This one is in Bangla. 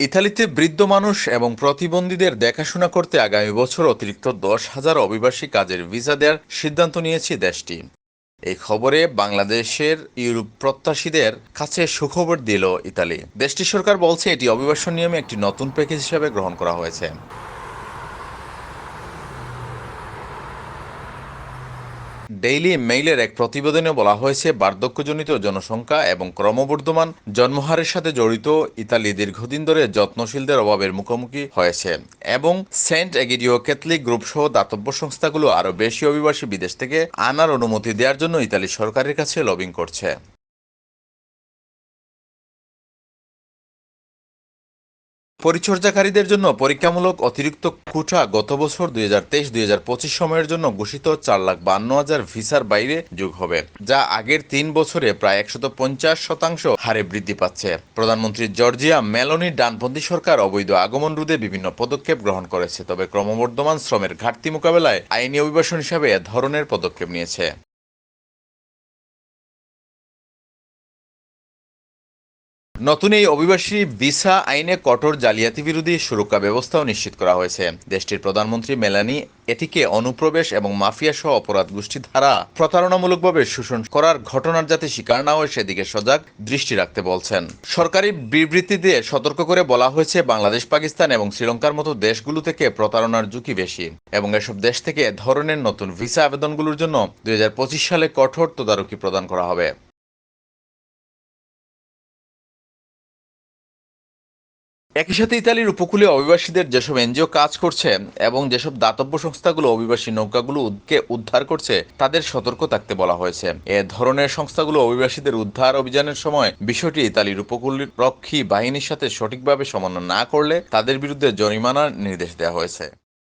ইতালিতে বৃদ্ধ মানুষ এবং প্রতিবন্ধীদের দেখাশোনা করতে আগামী বছর অতিরিক্ত দশ হাজার অভিবাসী কাজের ভিসা দেওয়ার সিদ্ধান্ত নিয়েছে দেশটি। এই খবরে বাংলাদেশের ইউরোপ প্রত্যাশীদের কাছে সুখবর দিল ইতালি। দেশটির সরকার বলছে, এটি অভিবাসন নিয়মে একটি নতুন প্যাকেজ হিসাবে গ্রহণ করা হয়েছে। ডেইলি মেইলের এক প্রতিবেদনে বলা হয়েছে, বার্ধক্যজনিত জনসংখ্যা এবং ক্রমবর্ধমান জন্মহারের সাথে জড়িত ইতালি দীর্ঘদিন ধরে যত্নশীলদের অভাবের মুখোমুখি হয়েছে এবং সেন্ট এগিডিও ক্যাথলিক গ্রুপ সহ দাতব্য সংস্থাগুলো আরও বেশি অভিবাসী বিদেশ থেকে আনার অনুমতি দেওয়ার জন্য ইতালি সরকারের কাছে লবিং করছে। পরিচর্যাকারীদের জন্য পরীক্ষামূলক অতিরিক্ত কোটা গত বছর দুই তেইশ, দুই হাজার পঁচিশ সময়ের জন্য ঘোষিত চার লাখ বান্ন হাজার ভিসার বাইরে যোগ হবে, যা আগের তিন বছরে প্রায় একশত পঞ্চাশ শতাংশ হারে বৃদ্ধি পাচ্ছে। প্রধানমন্ত্রী জর্জিয়া মেলোনি ডানপন্থী সরকার অবৈধ আগমন রোধে বিভিন্ন পদক্ষেপ গ্রহণ করেছে, তবে ক্রমবর্ধমান শ্রমের ঘাটতি মোকাবেলায় আইনি অভিবাসন হিসাবে এ ধরনের পদক্ষেপ নিয়েছে। নতুন এই অভিবাসী ভিসা আইনে কঠোর জালিয়াতি বিরোধী সুরক্ষা ব্যবস্থাও নিশ্চিত করা হয়েছে। দেশটির প্রধানমন্ত্রী মেলানি এটিকে অনুপ্রবেশ এবং মাফিয়া সহ অপরাধ গোষ্ঠী দ্বারা প্রতারণামূলকভাবে শোষণ করার ঘটনার যাতে শিকার না হয় সেদিকে সজাগ দৃষ্টি রাখতে বলছেন। সরকারি বিবৃতি দিয়ে সতর্ক করে বলা হয়েছে, বাংলাদেশ, পাকিস্তান এবং শ্রীলঙ্কার মতো দেশগুলো থেকে প্রতারণার ঝুঁকি বেশি এবং এসব দেশ থেকে ধরনের নতুন ভিসা আবেদনগুলোর জন্য দুই হাজার পঁচিশ সালে কঠোর তদারকি প্রদান করা হবে। একই সাথে ইতালির উপকূলে অভিবাসীদের যেসব এনজিও কাজ করছে এবং যেসব দাতব্য সংস্থাগুলো অভিবাসী নৌকাগুলোকে উদ্ধার করছে, তাদের সতর্ক থাকতে বলা হয়েছে। এ ধরনের সংস্থাগুলো অভিবাসীদের উদ্ধার অভিযানের সময় বিষয়টি ইতালির উপকূল রক্ষী বাহিনীর সাথে সঠিকভাবে সমন্বয় না করলে তাদের বিরুদ্ধে জরিমানার নির্দেশ দেওয়া হয়েছে।